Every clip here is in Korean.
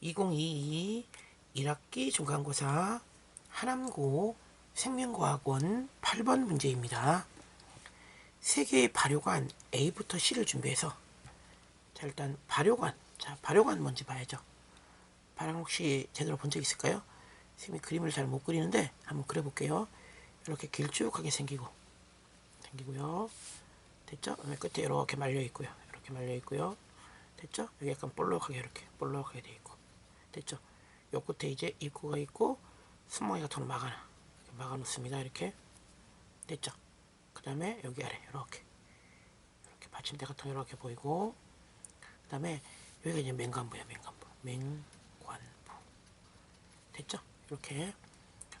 2022 1학기 중간고사 하남고 생명과학원 8번 문제입니다. 세 개의 발효관 A부터 C를 준비해서 자 일단 발효관 자 발효관 뭔지 봐야죠. 발효 혹시 제대로 본 적 있을까요? 선생님이 그림을 잘 못 그리는데 한번 그려볼게요. 이렇게 길쭉하게 생기고 생기고요. 됐죠? 맨 끝에 이렇게 말려 있고요. 이렇게 말려 있고요. 됐죠? 여기 약간 볼록하게 이렇게 볼록하게 돼 있고 됐죠? 요 끝에 이제 입구가 있고 스모이 같은 거 막아놔 막아 놓습니다 이렇게 됐죠? 그 다음에 여기 아래 이렇게 이렇게 받침대 같은 거 이렇게 보이고 그 다음에 여기가 이제 맹관부야 맹관부 맹관부 됐죠? 이렇게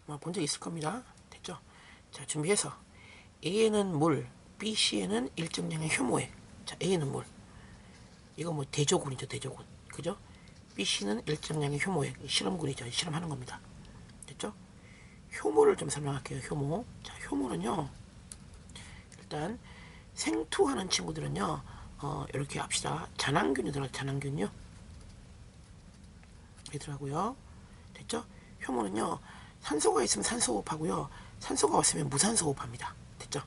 아마 본 적 있을 겁니다 됐죠? 자 준비해서 A에는 물 B, C에는 일정량의 효모액 자 A는 물 이거 뭐 대조군이죠 대조군 그죠? BC는 일정량의 효모액 실험군이죠. 실험하는 겁니다. 됐죠? 효모를 좀 설명할게요. 효모. 자 효모는요 일단 생투하는 친구들은요 어, 이렇게 합시다. 잔항균이 들어 잔항균요. 이더라고요. 됐죠? 효모는요 산소가 있으면 산소 호흡하고요. 산소가 없으면 무산소 호흡합니다. 됐죠?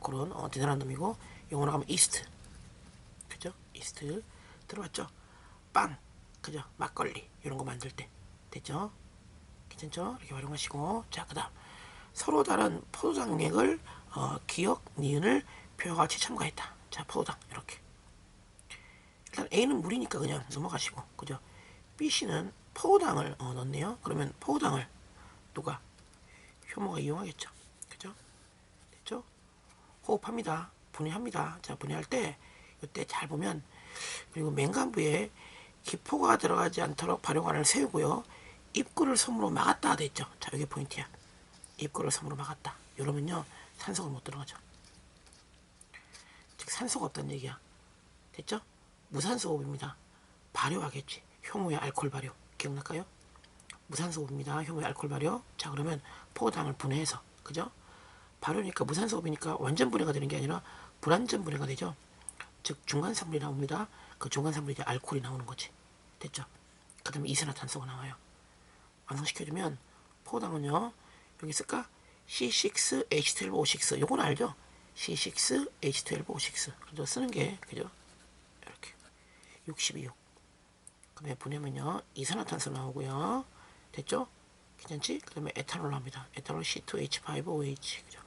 그런 어, 대단한 놈이고 영어로 하면 이스트. 그죠? 이스트. 들어봤죠? 빵, 그죠? 막걸리 이런 거 만들 때 됐죠? 괜찮죠? 이렇게 활용하시고 자 그 다음 서로 다른 포도당액을 어, 기억, 니은을 표현같이 첨가했다. 자 포도당 이렇게 일단 A는 물이니까 그냥 넘어가시고 그죠? B, C는 포도당을 어, 넣네요. 그러면 포도당을 누가 효모가 이용하겠죠. 그죠? 됐죠? 호흡합니다. 분해합니다. 자 분해할 때 이때 잘 보면 그리고 맹간부에 기포가 들어가지 않도록 발효관을 세우고요. 입구를 섬으로 막았다 됐죠. 자 여기 포인트야. 입구를 섬으로 막았다. 이러면요 산소가 못 들어가죠. 즉 산소가 없다는 얘기야. 됐죠? 무산소 호흡입니다. 발효하겠지. 효모의 알코올 발효. 기억날까요? 무산소 호흡입니다. 효모의 알코올 발효. 자 그러면 포도당을 분해해서 그죠? 발효니까 무산소 호흡이니까 완전 분해가 되는 게 아니라 불완전 분해가 되죠. 즉 중간산물이 나옵니다. 그 중간산물이 이제 알코올이 나오는 거지. 됐죠? 그 다음에 이산화탄소가 나와요. 완성시켜주면 포당은요. 여기 쓸까? C6H12O6 요건 알죠? C6H12O6 그죠? 쓰는 게 그죠? 이렇게 62육 그 다음에 분해면요 이산화탄소 나오고요 됐죠? 괜찮지? 그 다음에 에탄올 나옵니다 에탄올 C2H5OH 그죠?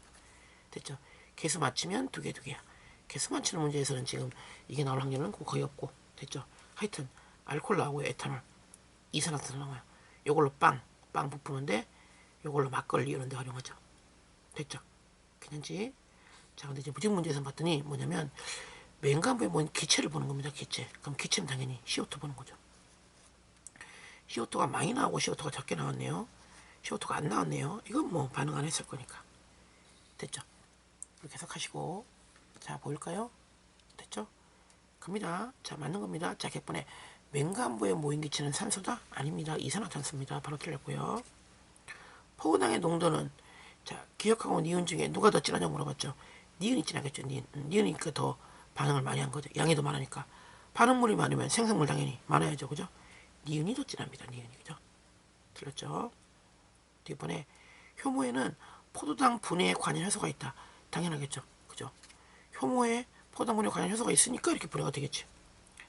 됐죠? 개수 맞추면 두 개 두 개야 개수 맞추는 문제에서는 지금 이게 나올 확률은 거의 없고 됐죠? 하여튼 알코올 나오고요 에탄올 이산화탄소 나와요 요걸로 빵, 빵 부푸는데 요걸로 막걸리 이런 데 활용하죠 됐죠? 괜찮지? 자 근데 이제 무직 문제에서 봤더니 뭐냐면 맹간부에 뭔 기체를 보는 겁니다 기체 그럼 기체는 당연히 CO2 보는 거죠 CO2가 많이 나오고 CO2가 적게 나왔네요 CO2가 안 나왔네요 이건 뭐 반응 안 했을 거니까 됐죠? 계속 하시고 자 보일까요? 됐죠? 갑니다. 자 맞는 겁니다. 자 객번에 맹간부에 모인 기체는 산소다? 아닙니다. 이산화탄소입니다. 바로 틀렸고요. 포도당의 농도는 자 기억하고 니은 중에 누가 더 진하냐고 물어봤죠. 니은이 진하겠죠. 니은. 음, 니은이니까 더 반응을 많이 한 거죠. 양이 더 많으니까. 반응물이 많으면 생성물 당연히 많아야죠. 그죠? 니은이 더 진합니다. 니은이. 그죠? 틀렸죠? 뒷번에 효모에는 포도당 분해에 관여 효소가 있다. 당연하겠죠. 효모에 포도당 분해에 관여 효소가 있으니까 이렇게 분해가 되겠지.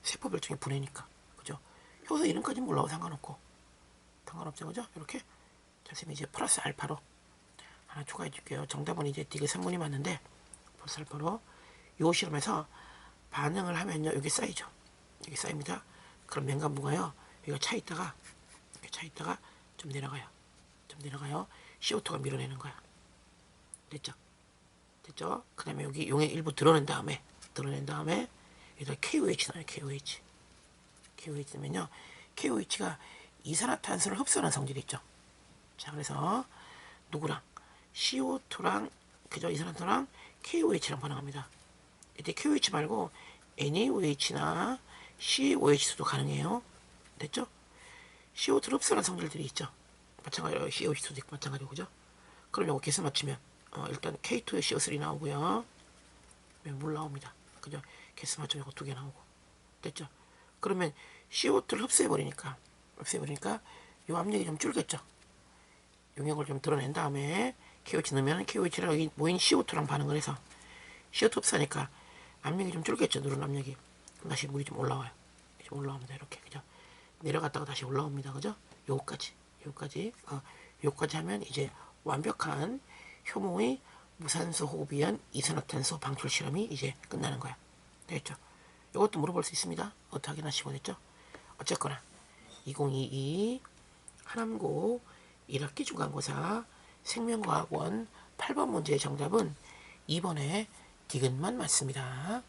세포별적인 분해니까. 그죠? 효소 이름까지 몰라도 상관없고. 상관없죠. 그죠? 이렇게. 자, 선생님이 이제 플러스 알파로 하나 추가해 줄게요. 정답은 이제 되게 3문이 맞는데 플러스 알파로 요 실험에서 반응을 하면요. 여기 쌓이죠. 여기 쌓입니다. 그럼 맹간부가요. 여기가 차 있다가 이렇게 차 있다가 좀 내려가요. 좀 내려가요. CO2가 밀어내는 거야. 됐죠? 됐죠? 그 다음에 여기 용액 일부 드러낸 다음에 드러낸 다음에 여기다 KOH 나와요. KOH. KOH 되면요. KOH가 이산화탄소를 흡수하는 성질이 있죠. 자, 그래서 누구랑 CO2랑 그죠? 이산화탄소랑 KOH랑 반응합니다. 이때 KOH 말고 NaOH나 COH도 가능해요. 됐죠? CO2를 흡수하는 성질들이 있죠. 마찬가지로 COH도 있고 마찬가지고 그죠? 그럼 요거 개수 맞추면 어, 일단 K2에 CO3 나오고요. 물 나옵니다. 그죠? 맞추면 이거 두 개 나오고 됐죠? 그러면 CO2를 흡수해 버리니까 없애버리니까 요 압력이 좀 줄겠죠. 용액을 좀 드러낸 다음에 KOH 넣으면 KOH랑 모인 CO2랑 반응을 해서 CO2 흡사니까 압력이 좀 줄겠죠. 누른 압력이. 다시 물이 좀 올라와요. 좀 올라옵니다. 이렇게 그죠? 내려갔다가 다시 올라옵니다. 그죠? 요까지 요까지 어, 요까지 하면 이제 완벽한 효모의 무산소 호흡에 의한 이산화탄소 방출 실험이 이제 끝나는 거야. 되겠죠? 이것도 물어볼 수 있습니다. 어떻게 확인하시고 됐죠? 어쨌거나 2022 하남고 1학기 중간고사 생명과학원 8번 문제의 정답은 2번에 디귿만 맞습니다.